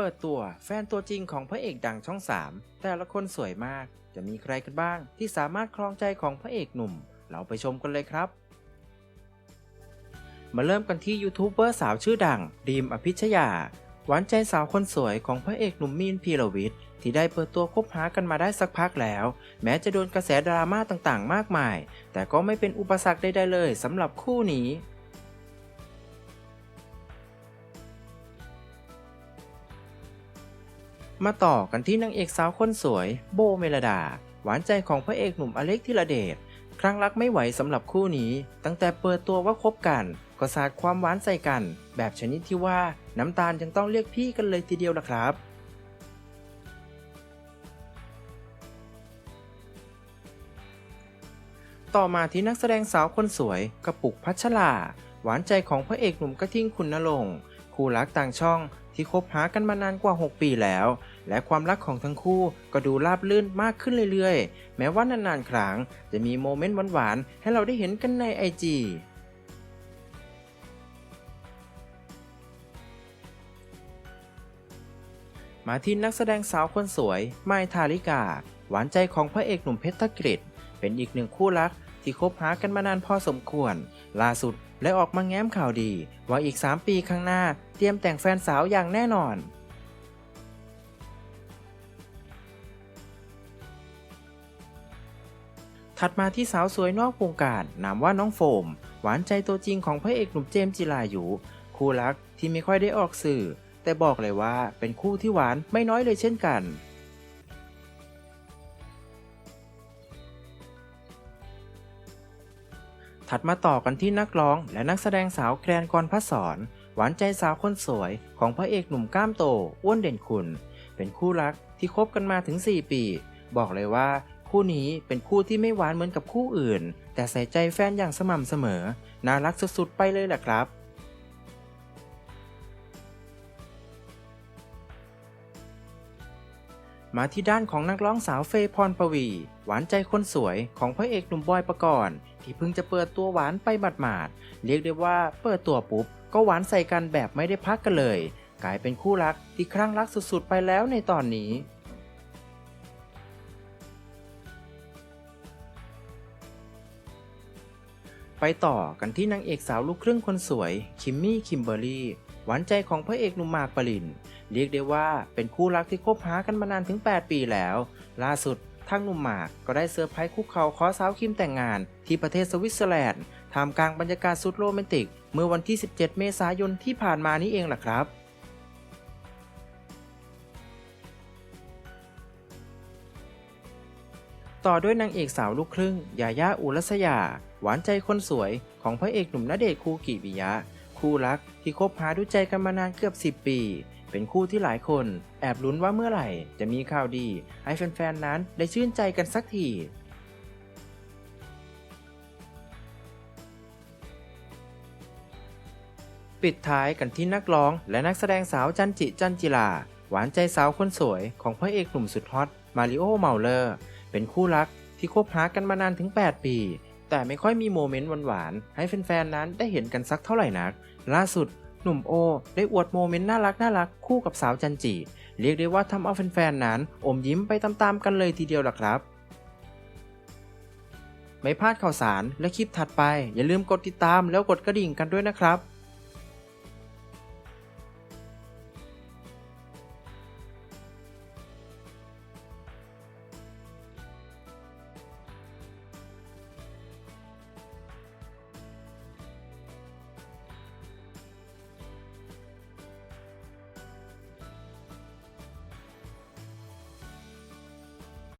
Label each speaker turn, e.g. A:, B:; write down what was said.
A: เปิดตัวแฟนตัวจริงของพระเอกดังช่อง 3 แต่ละคนสวยมาก จะมีใครกันบ้างที่สามารถครองใจของพระเอกหนุ่ม เราไปชมกันเลยครับ มาเริ่มกันที่ยูทูบเบอร์สาวชื่อดังดีมอภิชยา หวานใจสาวคนสวยของพระเอกหนุ่มมีนพีรวิทย์ที่ได้เปิดตัวคบหากันมาได้สักพักแล้ว แม้จะโดนกระแสดราม่าต่างๆ มากมาย แต่ก็ไม่เป็นอุปสรรคใดๆเลยสำหรับคู่นี้ มาต่อกันที่นางเอกสาวคนสวย โบเมลดา หวานใจของพระเอกหนุ่มอเล็กธิรเดชครั้งรักไม่ไหวสำหรับคู่นี้ ตั้งแต่เปิดตัวว่าคบกัน ก็สาดความหวานใส่กัน แบบชนิดที่ว่าน้ำตาลยังต้องเรียกพี่กันเลยทีเดียวล่ะครับต่อมาที่นักแสดงสาวคนสวยกระปุกพัชราหวานใจของพระเอกหนุ่มกระทิงคุณนรงคู่รักต่างช่อง ที่คบหากันมานานกว่า 6 ปีแล้ว และความรักของทั้งคู่ก็ดูราบลื่นมากขึ้นเรื่อยๆ แม้ว่านานๆ ครั้งจะมีโมเมนต์หวานๆ ให้เราได้เห็นกันในไอจีมาที่นักแสดงสาวคนสวย ไมทาริกา หวานใจของพระเอกหนุ่มเพชรธกฤษเป็นอีกหนึ่งคู่รัก ที่คบหากันมานานพอสมควร ล่าสุดและออกมาแง้มข่าวดี ว่าอีก 3 ปีข้างหน้าเตรียมแต่งแฟนสาวอย่างแน่นอนถัดมาที่สาวสวยนอกวงการนามว่าน้องโฟม หวานใจตัวจริงของพระเอกหนุ่มเจมส์จิรายุ คู่รักที่ไม่ค่อยได้ออกสื่อ แต่บอกเลยว่าเป็นคู่ที่หวานไม่น้อยเลยเช่นกัน ถัดมาต่อกันที่นักร้องและนักแสดงสาวแกรนกรพัศรหวานใจสาวคนสวยของพระเอกหนุ่มกล้ามโตอ้วนเด่นคุณ เป็นคู่รักที่คบกันมาถึง 4 ปี บอกเลยว่า คู่นี้เป็นคู่ที่ไม่หวานเหมือนกับคู่อื่น แต่ใส่ใจแฟนอย่างสม่ำเสมอ น่ารักสุดๆไปเลยแหละครับ มาที่ด้านของนักร้องสาวเฟย์พรปวี หวานใจคนสวยของพระเอกหนุ่มบอยประกรณ์ที่เพิ่งจะเปิดตัวหวานไปหมาดๆเรียกได้ว่าเปิดตัวปุ๊บ ก็หวานใส่กันแบบไม่ได้พักกันเลย กลายเป็นคู่รักที่คลั่งรักสุดๆไปแล้วในตอนนี้ ไปต่อกันที่นางเอกสาวลูกครึ่งคนสวย คิมมี่ คิมเบอรี่ หวานใจของพระเอกหนุ่มมากปริน เรียกได้ว่าเป็นคู่รักที่คบหากันมานานถึง 8 ปีแล้ว ล่าสุดทางหนุ่มหมากก็ได้เซอร์ไพรส์คุกเขาขอสาวคิมแต่งงาน ที่ประเทศสวิตเซอร์แลนด์ท่ามกลางบรรยากาศสุดโรแมนติก เมื่อวันที่ 17 เมษายนที่ผ่านมานี้เองล่ะครับต่อด้วยนางเอกสาวลูกครึ่ง ยาย่าอุรัสยา หวานใจคนสวยของพระเอกหนุ่มณเดชน์คูกิปิยะ คู่รักที่คบหาดูใจกันมานานเกือบ 10 ปี เป็นคู่ที่หลายคน แอบลุ้นว่าเมื่อไหร่ จะมีข่าวดี ให้แฟนๆนั้นได้ชื่นใจกันสักทีปิดท้ายกันที่นักร้องและนักแสดงสาวจันจิจันจิลา หวานใจสาวคนสวยของพระเอกหนุ่มสุดฮอตมาริโอเมาเลอร์ เป็นคู่รักที่คบหากันมานานถึง 8 ปี แต่ไม่ค่อยมีโมเมนต์หวานๆให้แฟนๆนั้นได้เห็นกันสักเท่าไหร่นัก ล่าสุดหนุ่มโอ ได้อวดโมเมนต์น่ารักน่ารักคู่กับสาวจันจิเรียกได้ว่าทำเอาแฟนๆนั้น อมยิ้มไปตามๆกันเลยทีเดียวล่ะครับไม่พลาดข่าวสารและคลิปถัดไป อย่าลืมกดติดตามแล้วกดกระดิ่งกันด้วยนะครับ